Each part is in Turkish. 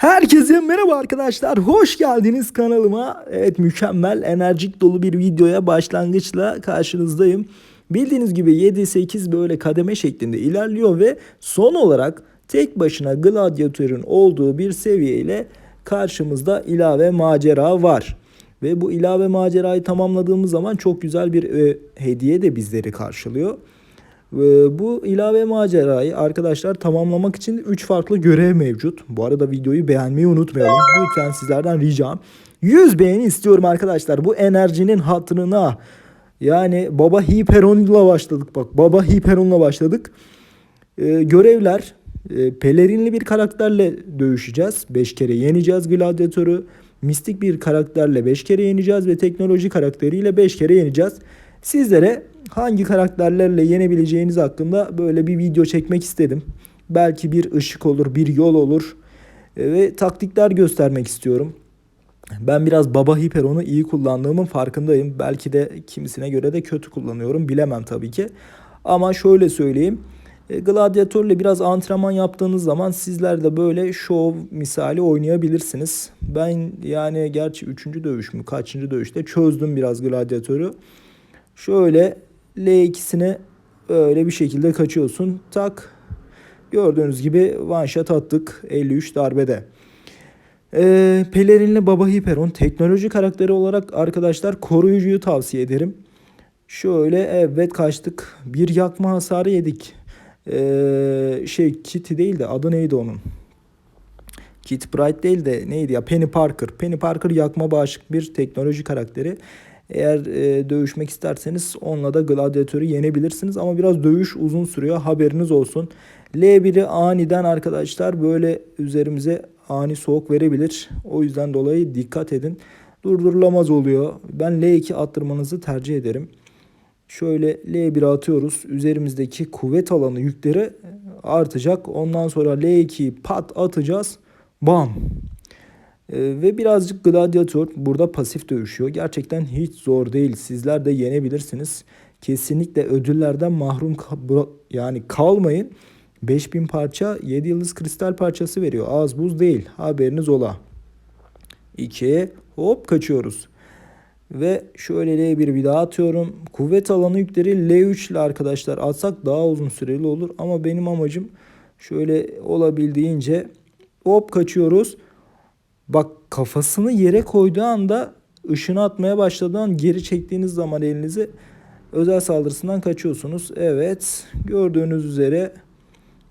Herkese merhaba arkadaşlar. Hoş geldiniz kanalıma. Evet mükemmel, enerjik dolu bir videoya başlangıçla karşınızdayım. Bildiğiniz gibi 7-8 böyle kademe şeklinde ilerliyor ve son olarak tek başına gladyatörün olduğu bir seviyeyle karşımızda ilave macera var. Ve bu ilave macerayı tamamladığımız zaman çok güzel bir e, hediye de bizleri karşılıyor. Bu ilave macerayı arkadaşlar tamamlamak için 3 farklı görev mevcut. Bu arada videoyu beğenmeyi unutmayalım. Lütfen sizlerden ricam. 100 beğeni istiyorum arkadaşlar. Bu enerjinin hatırına. Yani Baba Hiperon'la başladık bak. Baba Hiperon'la başladık. Ee, görevler e, pelerinli bir karakterle dövüşeceğiz. 5 kere yeneceğiz gladyatörü. Mistik bir karakterle 5 kere yeneceğiz ve teknoloji karakteriyle 5 kere yeneceğiz. Sizlere hangi karakterlerle yenebileceğiniz hakkında böyle bir video çekmek istedim. Belki bir ışık olur, bir yol olur E, ve taktikler göstermek istiyorum. Ben biraz Baba Hiperon'u iyi kullandığımın farkındayım. Belki de kimisine göre de kötü kullanıyorum. Bilemem tabii ki. Ama şöyle söyleyeyim. E, Gladyatörle biraz antrenman yaptığınız zaman sizler de böyle şov misali oynayabilirsiniz. Ben yani gerçi 3. dövüş mü kaçıncı dövüşte çözdüm biraz gladyatörü. Şöyle L2'sine öyle bir şekilde kaçıyorsun. Tak. Gördüğünüz gibi one shot attık 53 darbede. Ee, pelerinli Baba Hiperon teknoloji karakteri olarak arkadaşlar koruyucuyu tavsiye ederim. Şöyle evet kaçtık. Bir yakma hasarı yedik. Ee, şey Kitty değil de adı neydi onun? Kit Bright değil de neydi ya Penny Parker. Penny Parker yakma bağışık bir teknoloji karakteri. Eğer e, dövüşmek isterseniz onunla da gladyatörü yenebilirsiniz ama biraz dövüş uzun sürüyor haberiniz olsun. L1'i aniden arkadaşlar böyle üzerimize ani soğuk verebilir. O yüzden dolayı dikkat edin. Durdurulamaz oluyor. Ben L2 attırmanızı tercih ederim. Şöyle L1'e atıyoruz. Üzerimizdeki kuvvet alanı yükleri artacak. Ondan sonra L2'yi pat atacağız. Bam. Ee, ve birazcık gladyatör burada pasif dövüşüyor. Gerçekten hiç zor değil. Sizler de yenebilirsiniz. Kesinlikle ödüllerden mahrum ka- yani kalmayın. 5000 parça 7 yıldız kristal parçası veriyor. Az buz değil. Haberiniz ola. 2 hop kaçıyoruz. Ve şöyle L1 bir daha atıyorum. Kuvvet alanı yükleri L3 ile arkadaşlar atsak daha uzun süreli olur. Ama benim amacım şöyle olabildiğince hop kaçıyoruz. Bak kafasını yere koyduğu anda ışını atmaya başladığı an geri çektiğiniz zaman elinizi özel saldırısından kaçıyorsunuz. Evet gördüğünüz üzere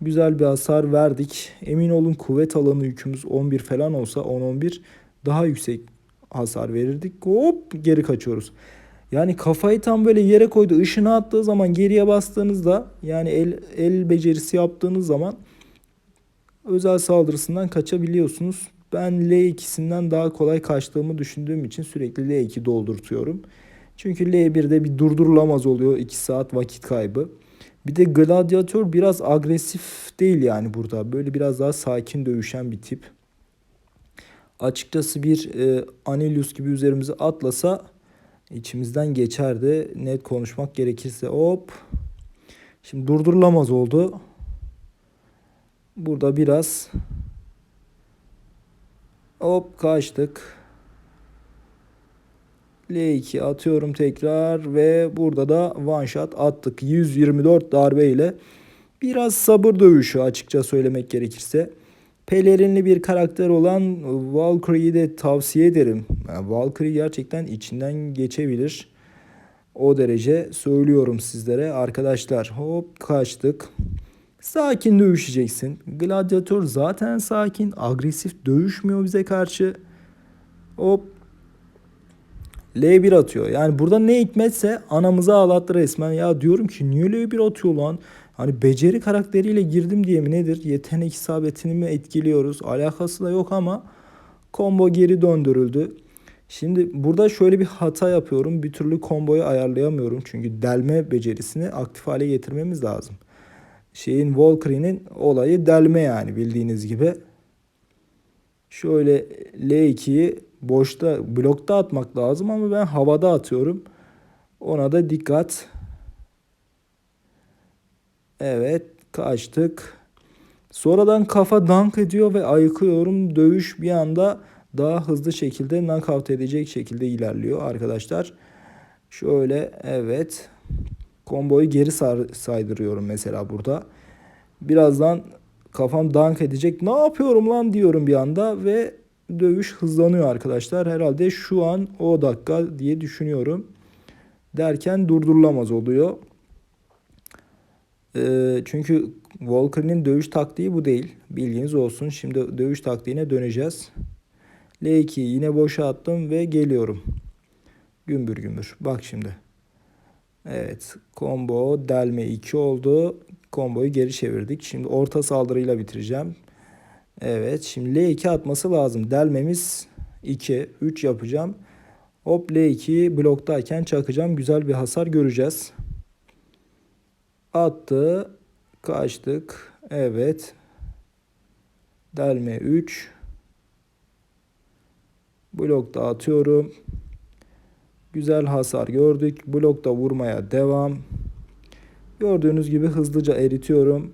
güzel bir hasar verdik. Emin olun kuvvet alanı yükümüz 11 falan olsa 10-11 daha yüksek hasar verirdik. Hop geri kaçıyoruz. Yani kafayı tam böyle yere koydu. ışını attığı zaman geriye bastığınızda yani el, el becerisi yaptığınız zaman özel saldırısından kaçabiliyorsunuz. Ben L2'sinden daha kolay kaçtığımı düşündüğüm için sürekli L2 doldurtuyorum. Çünkü L1'de bir durdurulamaz oluyor 2 saat vakit kaybı. Bir de gladyatör biraz agresif değil yani burada. Böyle biraz daha sakin dövüşen bir tip. Açıkçası bir e, Anilius gibi üzerimize atlasa içimizden geçerdi. Net konuşmak gerekirse hop. Şimdi durdurulamaz oldu. Burada biraz hop kaçtık. L2 atıyorum tekrar ve burada da one shot attık. 124 darbe ile biraz sabır dövüşü açıkça söylemek gerekirse. Pelerinli bir karakter olan Valkyrie'yi de tavsiye ederim. Yani Valkyrie gerçekten içinden geçebilir. O derece söylüyorum sizlere arkadaşlar. Hop kaçtık. Sakin dövüşeceksin. Gladyatör zaten sakin. Agresif dövüşmüyor bize karşı. Hop. L1 atıyor. Yani burada ne hikmetse anamıza ağlattı resmen. Ya diyorum ki niye L1 atıyor lan? Hani beceri karakteriyle girdim diye mi nedir? Yetenek isabetini mi etkiliyoruz? Alakası da yok ama combo geri döndürüldü. Şimdi burada şöyle bir hata yapıyorum. Bir türlü komboyu ayarlayamıyorum. Çünkü delme becerisini aktif hale getirmemiz lazım şeyin Valkyrie'nin olayı delme yani bildiğiniz gibi. Şöyle L2'yi boşta blokta atmak lazım ama ben havada atıyorum. Ona da dikkat. Evet kaçtık. Sonradan kafa dank ediyor ve ayıkıyorum. Dövüş bir anda daha hızlı şekilde knockout edecek şekilde ilerliyor arkadaşlar. Şöyle evet. Komboyu geri saydırıyorum mesela burada. Birazdan kafam dank edecek. Ne yapıyorum lan diyorum bir anda ve dövüş hızlanıyor arkadaşlar. Herhalde şu an o dakika diye düşünüyorum. Derken durdurulamaz oluyor. Ee, çünkü Walker'ın dövüş taktiği bu değil. Bilginiz olsun. Şimdi dövüş taktiğine döneceğiz. L2'yi yine boşa attım ve geliyorum. Gümbür gümbür. Bak şimdi. Evet. Combo delme 2 oldu. Komboyu geri çevirdik. Şimdi orta saldırıyla bitireceğim. Evet. Şimdi L2 atması lazım. Delmemiz 2. 3 yapacağım. Hop L2'yi bloktayken çakacağım. Güzel bir hasar göreceğiz. Attı. Kaçtık. Evet. Delme 3. Blokta atıyorum. Güzel hasar gördük. Blokta vurmaya devam. Gördüğünüz gibi hızlıca eritiyorum.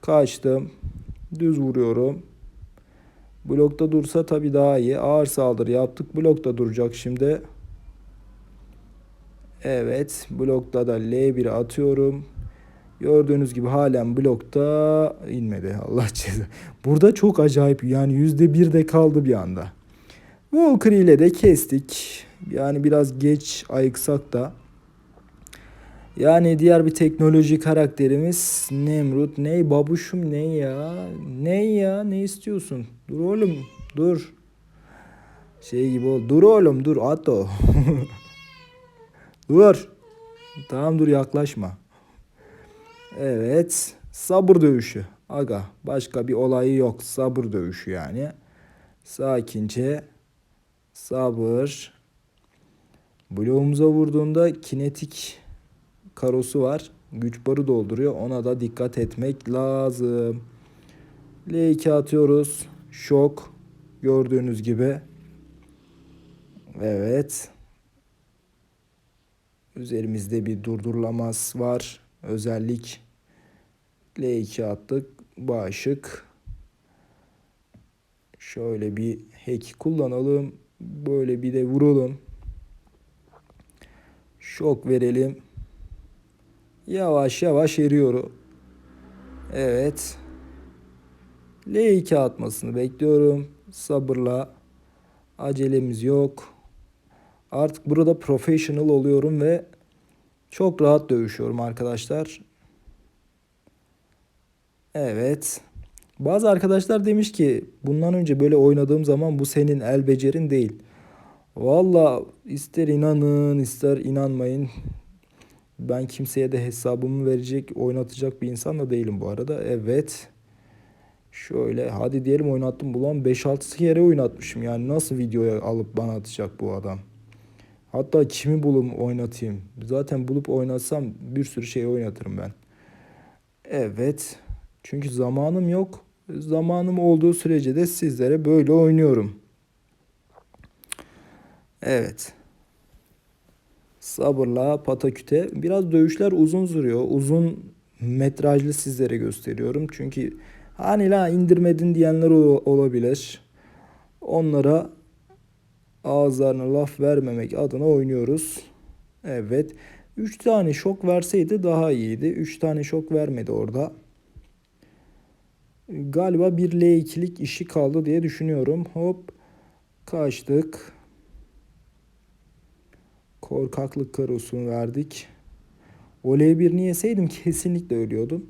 Kaçtım. Düz vuruyorum. Blokta dursa tabii daha iyi. Ağır saldırı yaptık. Blokta duracak şimdi. Evet. Blokta da L1'i atıyorum. Gördüğünüz gibi halen blokta inmedi. Allah ceza. Burada çok acayip. Yani %1 de kaldı bir anda. Walker ile de kestik. Yani biraz geç ayıksak da. Yani diğer bir teknoloji karakterimiz Nemrut. Ney babuşum ne ya? Ne ya? Ne istiyorsun? Dur oğlum. Dur. Şey gibi ol. Dur oğlum dur Ato. dur. Tamam dur yaklaşma. Evet. Sabır dövüşü. Aga başka bir olayı yok. Sabır dövüşü yani. Sakince sabır. Bloğumuza vurduğunda kinetik karosu var. Güç barı dolduruyor. Ona da dikkat etmek lazım. L2 atıyoruz. Şok. Gördüğünüz gibi. Evet. Üzerimizde bir durdurulamaz var. Özellik. L2 attık. Bağışık. Şöyle bir hack kullanalım. Böyle bir de vuralım. Şok verelim. Yavaş yavaş eriyor. Evet. L2 atmasını bekliyorum. Sabırla. Acelemiz yok. Artık burada professional oluyorum ve çok rahat dövüşüyorum arkadaşlar. Evet. Bazı arkadaşlar demiş ki bundan önce böyle oynadığım zaman bu senin el becerin değil. Valla ister inanın ister inanmayın. Ben kimseye de hesabımı verecek, oynatacak bir insan da değilim bu arada. Evet. Şöyle hadi diyelim oynattım. Ulan 5-6 kere oynatmışım. Yani nasıl videoya alıp bana atacak bu adam? Hatta kimi bulup oynatayım? Zaten bulup oynatsam bir sürü şey oynatırım ben. Evet. Çünkü zamanım yok. Zamanım olduğu sürece de sizlere böyle oynuyorum. Evet. Sabırla pataküte. Biraz dövüşler uzun sürüyor. Uzun metrajlı sizlere gösteriyorum. Çünkü hani la indirmedin diyenler olabilir. Onlara ağızlarına laf vermemek adına oynuyoruz. Evet. 3 tane şok verseydi daha iyiydi. 3 tane şok vermedi orada. Galiba bir L2'lik işi kaldı diye düşünüyorum. Hop. Kaçtık. Korkaklık karosunu verdik. O L1'ni yeseydim kesinlikle ölüyordum.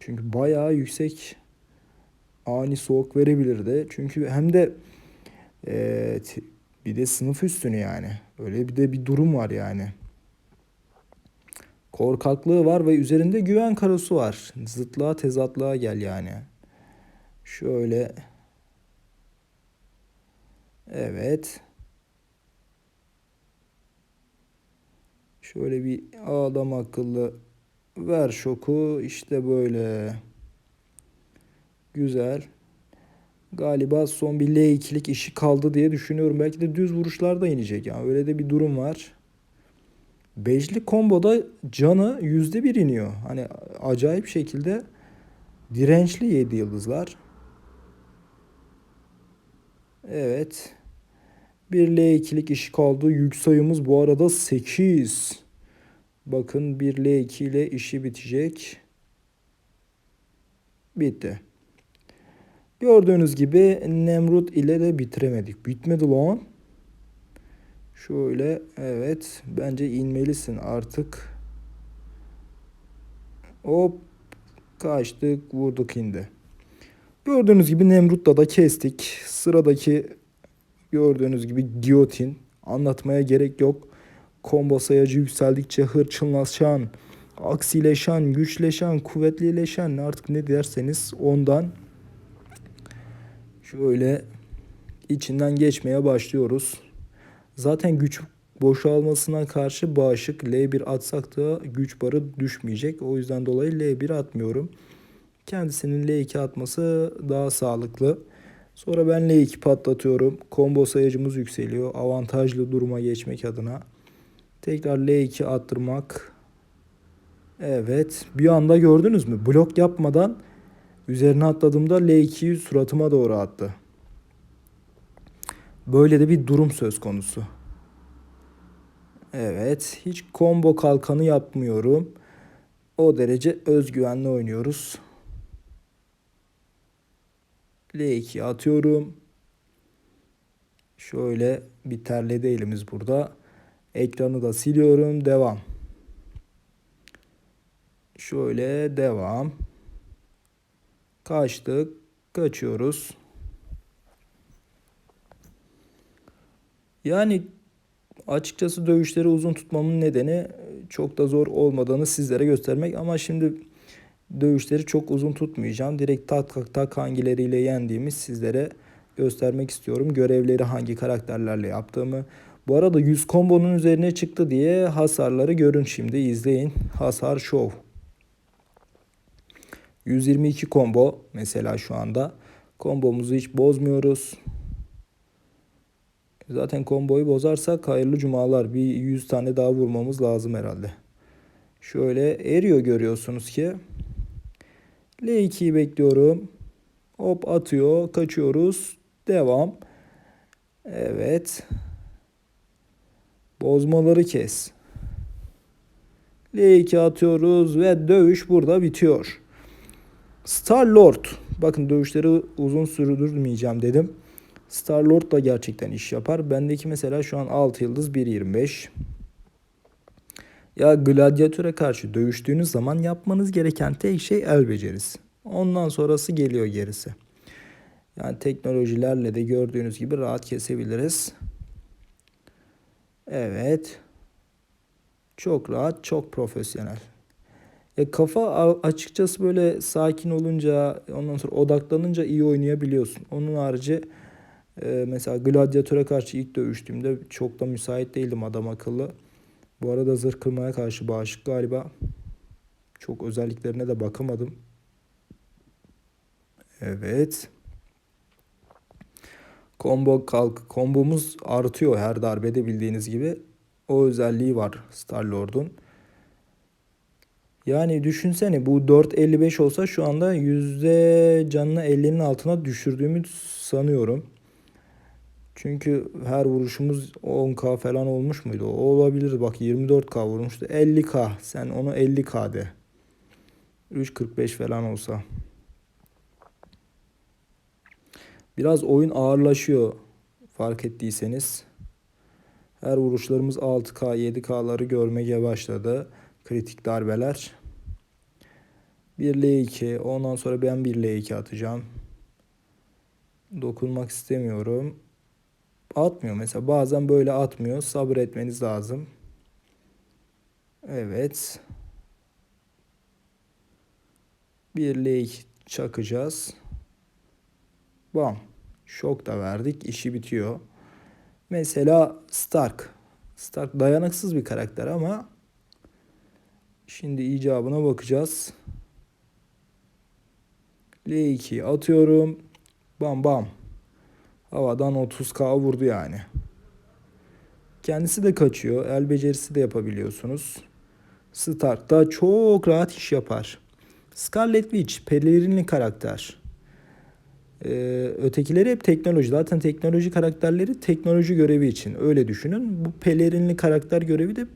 Çünkü bayağı yüksek ani soğuk verebilirdi. Çünkü hem de e, bir de sınıf üstünü yani. Öyle bir de bir durum var yani. Korkaklığı var ve üzerinde güven karosu var. Zıtlığa tezatlığa gel yani. Şöyle. Evet. Şöyle bir adam akıllı ver şoku. işte böyle. Güzel. Galiba son bir L2'lik işi kaldı diye düşünüyorum. Belki de düz vuruşlar da inecek. Yani öyle de bir durum var. Beşli komboda canı yüzde bir iniyor. Hani acayip şekilde Dirençli 7 yıldızlar. Evet. Bir L2'lik işi kaldı. Yük sayımız bu arada 8. Bakın bir L2 ile işi bitecek. Bitti. Gördüğünüz gibi Nemrut ile de bitiremedik. Bitmedi lan. Şöyle evet bence inmelisin artık. Hop kaçtık vurduk indi. Gördüğünüz gibi Nemrut'la da kestik. Sıradaki gördüğünüz gibi Giyotin. Anlatmaya gerek yok. Combo sayacı yükseldikçe hırçınlaşan, aksileşen, güçleşen, kuvvetlileşen artık ne derseniz ondan şöyle içinden geçmeye başlıyoruz. Zaten güç boşalmasına karşı bağışık L1 atsak da güç barı düşmeyecek. O yüzden dolayı L1 atmıyorum. Kendisinin L2 atması daha sağlıklı. Sonra ben L2 patlatıyorum. Combo sayacımız yükseliyor. Avantajlı duruma geçmek adına. Tekrar L2 attırmak. Evet. Bir anda gördünüz mü? Blok yapmadan üzerine atladığımda L2'yi suratıma doğru attı. Böyle de bir durum söz konusu. Evet. Hiç combo kalkanı yapmıyorum. O derece özgüvenli oynuyoruz. L2 atıyorum. Şöyle bir terledi elimiz burada. Ekranı da siliyorum. Devam. Şöyle devam. Kaçtık. Kaçıyoruz. Yani açıkçası dövüşleri uzun tutmamın nedeni çok da zor olmadığını sizlere göstermek. Ama şimdi dövüşleri çok uzun tutmayacağım. Direkt tak tak tak hangileriyle yendiğimi sizlere göstermek istiyorum. Görevleri hangi karakterlerle yaptığımı. Bu arada 100 kombonun üzerine çıktı diye hasarları görün şimdi izleyin. Hasar show. 122 combo mesela şu anda. Kombomuzu hiç bozmuyoruz. Zaten komboyu bozarsak hayırlı cumalar. Bir 100 tane daha vurmamız lazım herhalde. Şöyle eriyor görüyorsunuz ki. L2'yi bekliyorum. Hop atıyor. Kaçıyoruz. Devam. Evet. Bozmaları kes. L2 atıyoruz ve dövüş burada bitiyor. Star Lord. Bakın dövüşleri uzun sürdürmeyeceğim dedim. Star Lord da gerçekten iş yapar. Bendeki mesela şu an 6 yıldız 1.25. Ya gladyatöre karşı dövüştüğünüz zaman yapmanız gereken tek şey el becerisi. Ondan sonrası geliyor gerisi. Yani teknolojilerle de gördüğünüz gibi rahat kesebiliriz. Evet. Çok rahat, çok profesyonel. E kafa açıkçası böyle sakin olunca, ondan sonra odaklanınca iyi oynayabiliyorsun. Onun harici e, mesela Gladiator'a karşı ilk dövüştüğümde çok da müsait değildim adam akıllı. Bu arada zırh kırmaya karşı bağışık galiba. Çok özelliklerine de bakamadım. Evet. Combo kalk kombomuz artıyor her darbede bildiğiniz gibi. O özelliği var Star Lord'un. Yani düşünsene bu 4.55 olsa şu anda yüzde canını 50'nin altına düşürdüğümü sanıyorum. Çünkü her vuruşumuz 10k falan olmuş muydu? O olabilir. Bak 24k vurmuştu. 50k. Sen onu 50k de. 3.45 falan olsa. Biraz oyun ağırlaşıyor fark ettiyseniz. Her vuruşlarımız 6K, 7K'ları görmeye başladı. Kritik darbeler. 1 L2. Ondan sonra ben 1 L2 atacağım. Dokunmak istemiyorum. Atmıyor mesela. Bazen böyle atmıyor. Sabretmeniz lazım. Evet. 1 L2 çakacağız. Bam. Şok da verdik. İşi bitiyor. Mesela Stark. Stark dayanıksız bir karakter ama şimdi icabına bakacağız. L2 atıyorum. Bam bam. Havadan 30k vurdu yani. Kendisi de kaçıyor. El becerisi de yapabiliyorsunuz. Stark da çok rahat iş yapar. Scarlet Witch, pelerinli karakter. Ee, ötekileri hep teknoloji. Zaten teknoloji karakterleri teknoloji görevi için. Öyle düşünün. Bu pelerinli karakter görevi de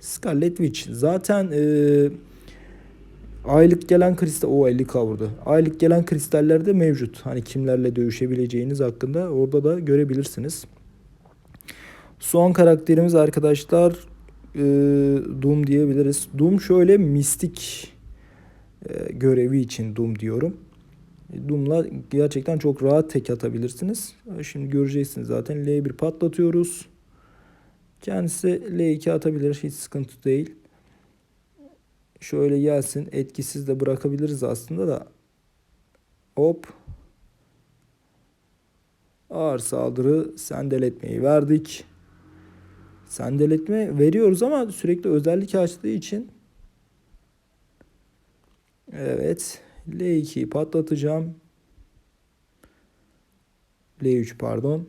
Scarlet Witch. Zaten e, aylık gelen kristal... O 50 kavurdu. Aylık gelen kristaller de mevcut. Hani kimlerle dövüşebileceğiniz hakkında orada da görebilirsiniz. Son karakterimiz arkadaşlar e, Doom diyebiliriz. Doom şöyle mistik e, görevi için Doom diyorum. Doom'la gerçekten çok rahat tek atabilirsiniz. Şimdi göreceksiniz zaten L1 patlatıyoruz. Kendisi L2 atabilir hiç sıkıntı değil. Şöyle gelsin etkisiz de bırakabiliriz aslında da. Hop. Ağır saldırı sendeletmeyi verdik. Sendeletme veriyoruz ama sürekli özellik açtığı için Evet. L2'yi patlatacağım. L3 pardon.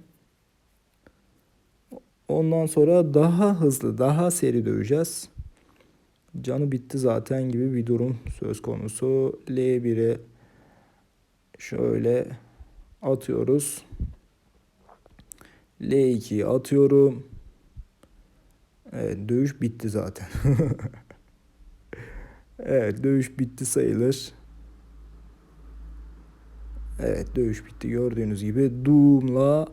Ondan sonra daha hızlı, daha seri döveceğiz. Canı bitti zaten gibi bir durum söz konusu. L1'e şöyle atıyoruz. L2'yi atıyorum. Evet, dövüş bitti zaten. evet, dövüş bitti sayılır. Evet, dövüş bitti gördüğünüz gibi. Doom'la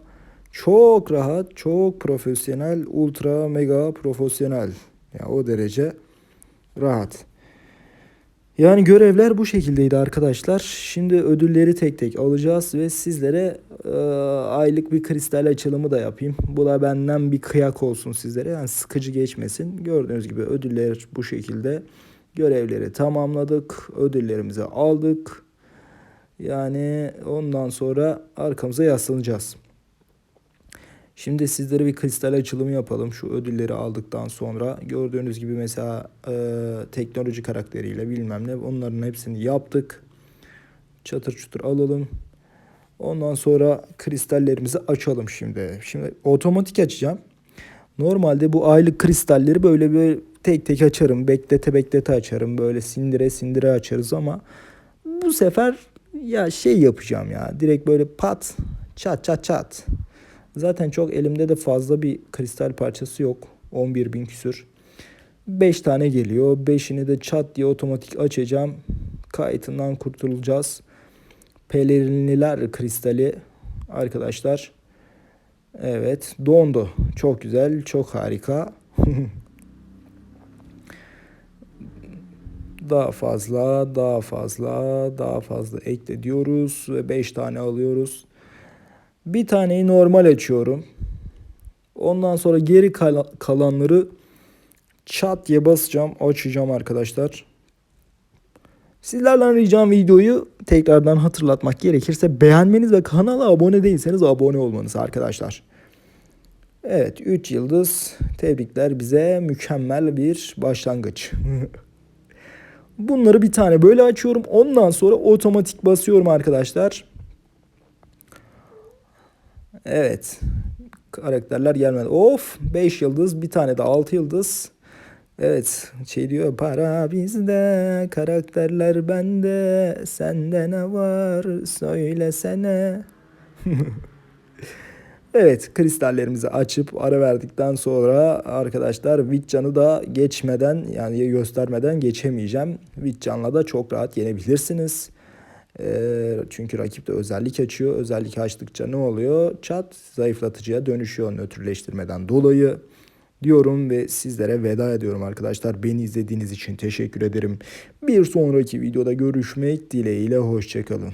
çok rahat, çok profesyonel, ultra mega profesyonel. Yani o derece rahat. Yani görevler bu şekildeydi arkadaşlar. Şimdi ödülleri tek tek alacağız ve sizlere e, aylık bir kristal açılımı da yapayım. Bu da benden bir kıyak olsun sizlere. Yani sıkıcı geçmesin. Gördüğünüz gibi ödüller bu şekilde. Görevleri tamamladık. Ödüllerimizi aldık. Yani ondan sonra arkamıza yaslanacağız. Şimdi sizlere bir kristal açılımı yapalım. Şu ödülleri aldıktan sonra gördüğünüz gibi mesela e, teknoloji karakteriyle bilmem ne onların hepsini yaptık. Çatır çutur alalım. Ondan sonra kristallerimizi açalım şimdi. Şimdi otomatik açacağım. Normalde bu aylık kristalleri böyle bir tek tek açarım. Beklete beklete açarım. Böyle sindire sindire açarız ama bu sefer ya şey yapacağım ya. Direkt böyle pat çat çat çat. Zaten çok elimde de fazla bir kristal parçası yok. 11 bin küsür. 5 tane geliyor. 5'ini de çat diye otomatik açacağım. Kayıtından kurtulacağız. Pelerinliler kristali arkadaşlar. Evet dondu. Çok güzel. Çok harika. daha fazla, daha fazla, daha fazla ekle diyoruz ve 5 tane alıyoruz. Bir taneyi normal açıyorum. Ondan sonra geri kal kalanları çat diye basacağım, açacağım arkadaşlar. Sizlerden ricam videoyu tekrardan hatırlatmak gerekirse beğenmeniz ve kanala abone değilseniz abone olmanız arkadaşlar. Evet 3 yıldız tebrikler bize mükemmel bir başlangıç. Bunları bir tane böyle açıyorum. Ondan sonra otomatik basıyorum arkadaşlar. Evet. Karakterler gelmedi. Of 5 yıldız bir tane de 6 yıldız. Evet şey diyor para bizde karakterler bende sende ne var söylesene. evet kristallerimizi açıp ara verdikten sonra arkadaşlar Witcan'ı da geçmeden yani göstermeden geçemeyeceğim. Witcan'la da çok rahat yenebilirsiniz. Ee, çünkü rakip de özellik açıyor. Özellik açtıkça ne oluyor? Çat zayıflatıcıya dönüşüyor nötrleştirmeden dolayı diyorum ve sizlere veda ediyorum arkadaşlar. Beni izlediğiniz için teşekkür ederim. Bir sonraki videoda görüşmek dileğiyle hoşçakalın.